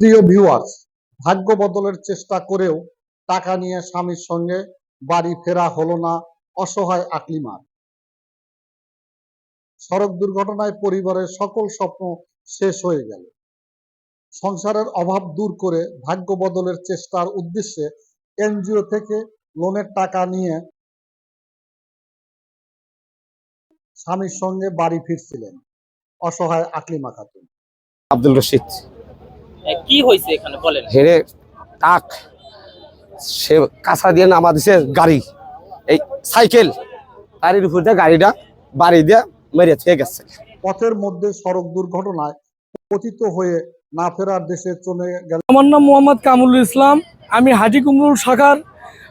প্রিয় ভিউয়ার্স ভাগ্য বদলের চেষ্টা করেও টাকা নিয়ে স্বামীর সঙ্গে বাড়ি ফেরা হলো না অসহায় আকলিমার। সড়ক দুর্ঘটনায় পরিবারের সকল স্বপ্ন শেষ হয়ে গেল। সংসারের অভাব দূর করে ভাগ্য বদলের চেষ্টার উদ্দেশ্যে এনজিও থেকে লোনের টাকা নিয়ে স্বামীর সঙ্গে বাড়ি ফিরছিলেন অসহায় আকলিমা খাতুন। আব্দুল রশিদ। কি হয়েছে এখানে? বলেন। হেরে টাক সে কাঁচা দিয়ে নামা দিছে গাড়ি। এই সাইকেল গাড়ির উপর দিয়ে গাড়িটা বাড়ি দিয়ে মেরে থেকে গেছে। পথের মধ্যে সড়ক দুর্ঘটনায় পতিত হয়ে না ফেরার দেশে চলে গেল আমার নাম মোহাম্মদ কামরুল ইসলাম। আমি হাজি কুমরুল শাখার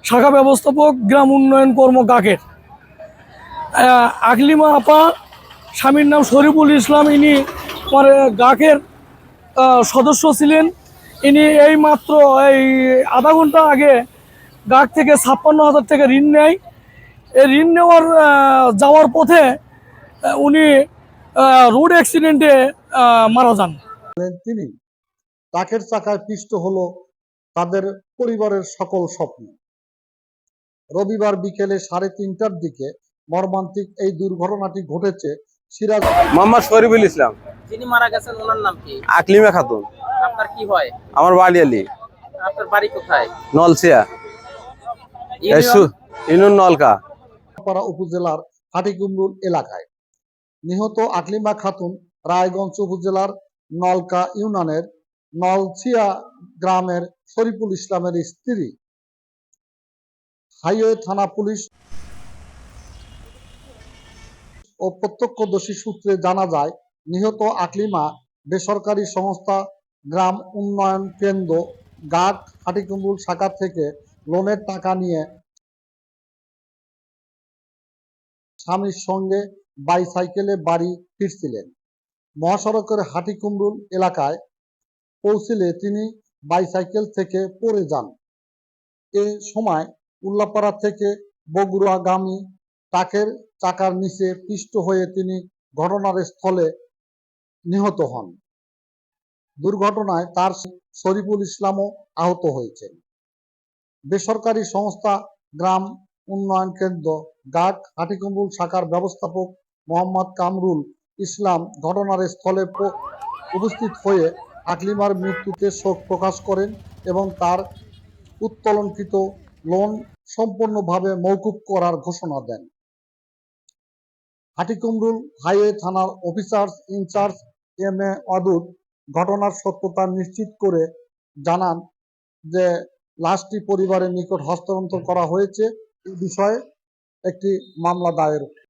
শাখা ব্যবস্থাপক গ্রাম উন্নয়ন কর্ম গাকের আহ, আকলিমা আপা স্বামীর নাম শরীফুল ইসলাম ইনি আমার গাকের সদস্য ছিলেন। ইনি এই মাত্র এই আধা ঘণ্টা আগে গাক থেকে ছাপ্পান্ন হাজার টাকা ঋণ নেয়। এই ঋণ নেওয়ার যাওয়ার পথে উনি রোড অ্যাক্সিডেন্টে মারা যান। হলেন তিনি ট্রাকের চাকায় পিষ্ট হলো তাদের পরিবারের সকল স্বপ্ন। রবিবার বিকেলে সাড়ে তিনটার দিকে মর্মান্তিক এই দুর্ঘটনাটি ঘটেছে সিরাজ মোহাম্মদ শরীফুল ইসলাম। যিনি মারা গেছেন ওনার নাম কি? আকলিমা খাতুন। আপনার কি হয়? আমার বাড়ি আলী। আপনার বাড়ি কোথায়? নলসিয়া। ইনুন নলকা। পাড়া উপজেলার হাটিকুমরুল এলাকায়। নিহত আকলিমা খাতুন রায়গঞ্জ উপজেলার নলকা ইউনানের নলছিয়া গ্রামের শরীফুল ইসলামের স্ত্রী। হাইওয়ে থানা পুলিশ ও প্রত্যক্ষদর্শী সূত্রে জানা যায়, নিহত আকলিমা বেসরকারি সংস্থা গ্রাম উন্নয়ন কেন্দ্র গাট হাটিকুমরুল শাখা থেকে লোনের টাকা নিয়ে স্বামীর সঙ্গে বাইসাইকেলে বাড়ি ফিরছিলেন। মহাসড়কের হাটিকুমরুল এলাকায় পৌঁছিলে তিনি বাইসাইকেল থেকে পড়ে যান। এ সময় উল্লাপাড়া থেকে বগুড়াগামী ট্রাকের চাকার নিচে পিষ্ট হয়ে তিনি ঘটনার স্থলে নিহত হন। দুর্ঘটনায় তার শরীফুল ইসলামও আহত হয়েছেন। বেসরকারি সংস্থা গ্রাম উন্নয়ন কেন্দ্র গাট হাটিকুমরুল শাখার ব্যবস্থাপক মোহাম্মদ কামরুল ইসলাম ঘটনার স্থলে উপস্থিত হয়ে আকলিমার মৃত্যুতে শোক প্রকাশ করেন এবং তার উত্তোলনকৃত লোন সম্পূর্ণভাবে মৌকুব করার ঘোষণা দেন। হাটিকুমরুল হাইওয়ে থানার officers in charge M A অদূত ঘটনার সত্যতা নিশ্চিত করে জানান যে লাশটি পরিবারের নিকট হস্তান্তর করা হয়েছে। এই বিষয়ে একটি মামলা দায়ের